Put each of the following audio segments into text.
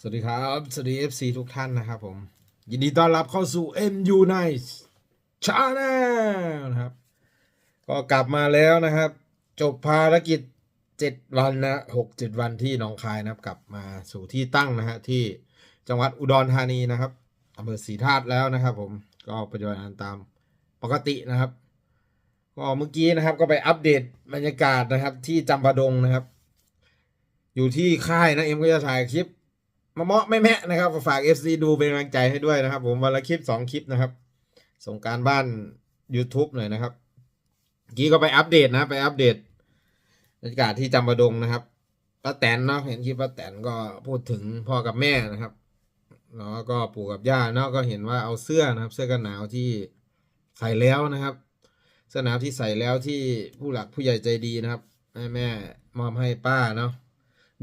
สวัสดีครับ สวัสดี FC ทุกท่านนะครับผม ยินดีต้อนรับเข้าสู่ MU Nice Channel นะครับ ก็กลับมาแล้วนะครับ จบภารกิจ 7 วันนะ6 7 วันที่หนองคายนะครับ กลับมาสู่ที่ตั้งนะฮะที่จังหวัดอุดรธานีนะครับอำเภอศรีธาตุแล้วนะครับผมก็ปฏิบัติงานตามปกตินะครับ ก็เมื่อกี้นะครับก็ไปอัปเดตบรรยากาศนะครับที่จำปาดงนะครับ อยู่ที่ค่ายนะเอ็มก็จะถ่ายคลิป มาเมาะไม่แมะนะครับฝาก FC ดูเป็นกำลังใจให้ด้วยนะครับ ผมวันละคลิป2คลิปนะครับ ส่งการบ้าน YouTube หน่อยนะครับกี้ก็ไปอัปเดตนะ ไปอัปเดตบรรยากาศที่จำปาดงนะครับป้าแตนเนาะเห็นคลิปป้าแตนก็พูดถึงพ่อกับแม่นะครับแล้วก็ปู่กับย่าเนาะก็เห็นว่าเอาเสื้อนะครับ เสื้อกันหนาวที่ใส่แล้วนะครับ เสื้อหนาวที่ใส่แล้วที่ผู้หลักผู้ใหญ่ใจดีนะครับ ให้แม่มอบให้ป้าเนาะ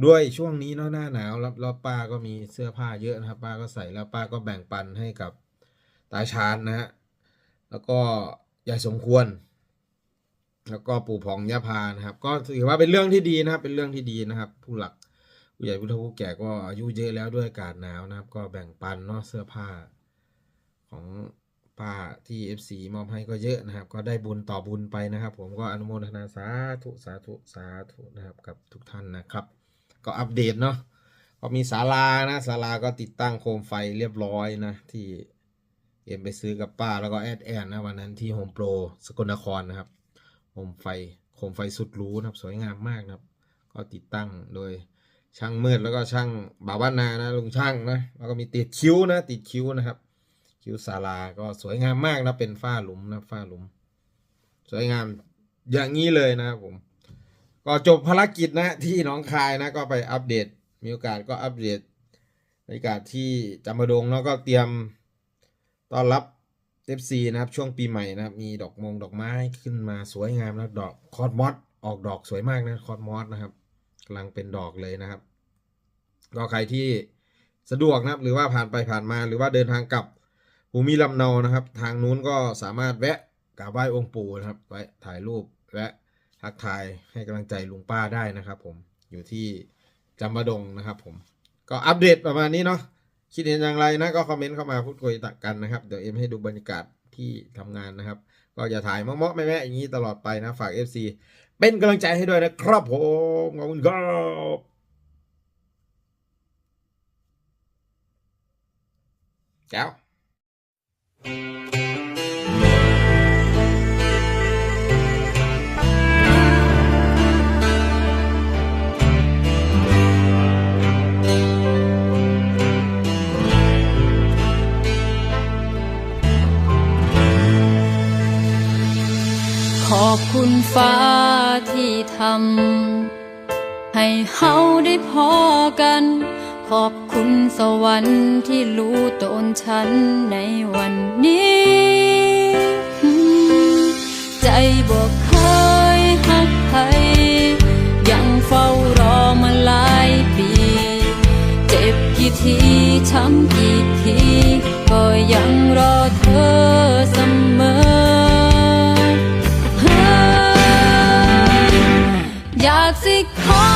ด้วยช่วงนี้เนาะหน้าหนาวแล้วแล้วป้าก็มีเสื้อผ้าเยอะนะครับ ป้าก็ใส่แล้วป้าก็แบ่งปันให้กับตาชานนะฮะแล้วก็ยายสมควร แล้วก็ปู่ผ่องยาพานะครับ ก็ถือว่าเป็นเรื่องที่ดีนะครับ เป็นเรื่องที่ดีนะครับ ผู้หลักผู้ใหญ่ผู้เฒ่าผู้แก่ก็อายุเยอะแล้วด้วยอากาศหนาวนะครับ ก็แบ่งปันเนาะเสื้อผ้า ของป้าที่ FC มอบให้ก็เยอะนะครับ ก็ได้บุญต่อบุญไปนะครับ ผมก็อนุโมทนาสาธุสาธุสาธุนะครับกับทุกท่านนะครับ ก็อัปเดตเนาะก็มีศาลานะศาลาก็ติดตั้งโคมไฟเรียบร้อยนะ ที่เอ็มไปซื้อกับป้าแล้วก็แอดแอนนะวันนั้นที่โฮมโปรสกลนครนะครับโคมไฟโคมไฟสุดหรูนะครับ สวยงามมากนะครับ ก็ติดตั้งโดยช่างมืดแล้วก็ช่างบ่าวบ้านนานะลุงช่างนะแล้วก็มีติดคิ้วนะติดคิ้วนะครับ คิ้วศาลาก็สวยงามมากนะเป็นฝ้าหลุมนะฝ้าหลุม สวยงามอย่างนี้เลยนะครับผม ก็จบภารกิจนะที่หนองคายนะก็ไปอัปเดต มีโอกาสก็อัปเดตบรรยากาศที่จำปาดงแล้วก็เตรียมต้อนรับ FC นะครับช่วงปีใหม่นะครับมีดอกมงดอกไม้ขึ้นมาสวยงามนะดอกคอสมอสออกดอกสวยมากนะคอสมอสนะครับกำลังเป็นดอกเลยนะครับ ก็ใครที่สะดวกนะครับหรือว่าผ่านไปผ่านมาหรือว่าเดินทางกลับภูมิลำเนานะครับ ทางนู้นก็สามารถแวะกราบไหว้องค์ปู่นะครับไว้ถ่ายรูปแวะ ทักทายให้กำลังใจลุงป้าได้นะครับ ผมอยู่ที่จำปาดงนะครับ ผมก็อัปเดตประมาณนี้เนาะคิดเห็นอย่างไรนะก็คอมเมนต์เข้ามาพูดคุยตักกันนะครับ เดี๋ยวเอ็มให้ดูบรรยากาศที่ทำงานนะครับ ก็อย่าถ่ายเมาะๆแม่ๆอย่างนี้ตลอดไปนะฝาก FC เป็นกำลังใจให้ด้วยนะครับผมขอบคุณครับแก้ว ขอบคุณฟ้าที่ทำให้เฮาได้พอกัน ขอบคุณสวรรค์ที่รู้ตนฉันในวันนี้ ใจบอกากสิขอ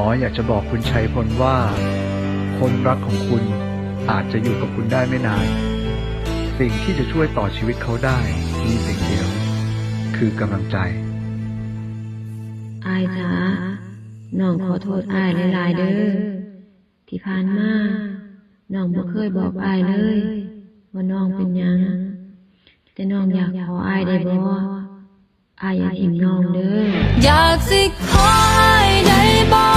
ออยากจะบอกคุณชัยพลว่า คนรักของคุณอาจจะอยู่กับคุณได้ไม่นาน สิ่งที่จะช่วยต่อชีวิตเขาได้มีสิ่งเดียว คือกำลังใจอายจ๋าน้องขอโทษอายหลายๆเด้อที่ผ่านมาน้องบ่เคยบอกอายเลย ว่าน้องเป็นหยังแต่น้องอยากขออายได้บ่อายอย่าทิ้งน้องเด้ออยากสิขอให้ได้บอก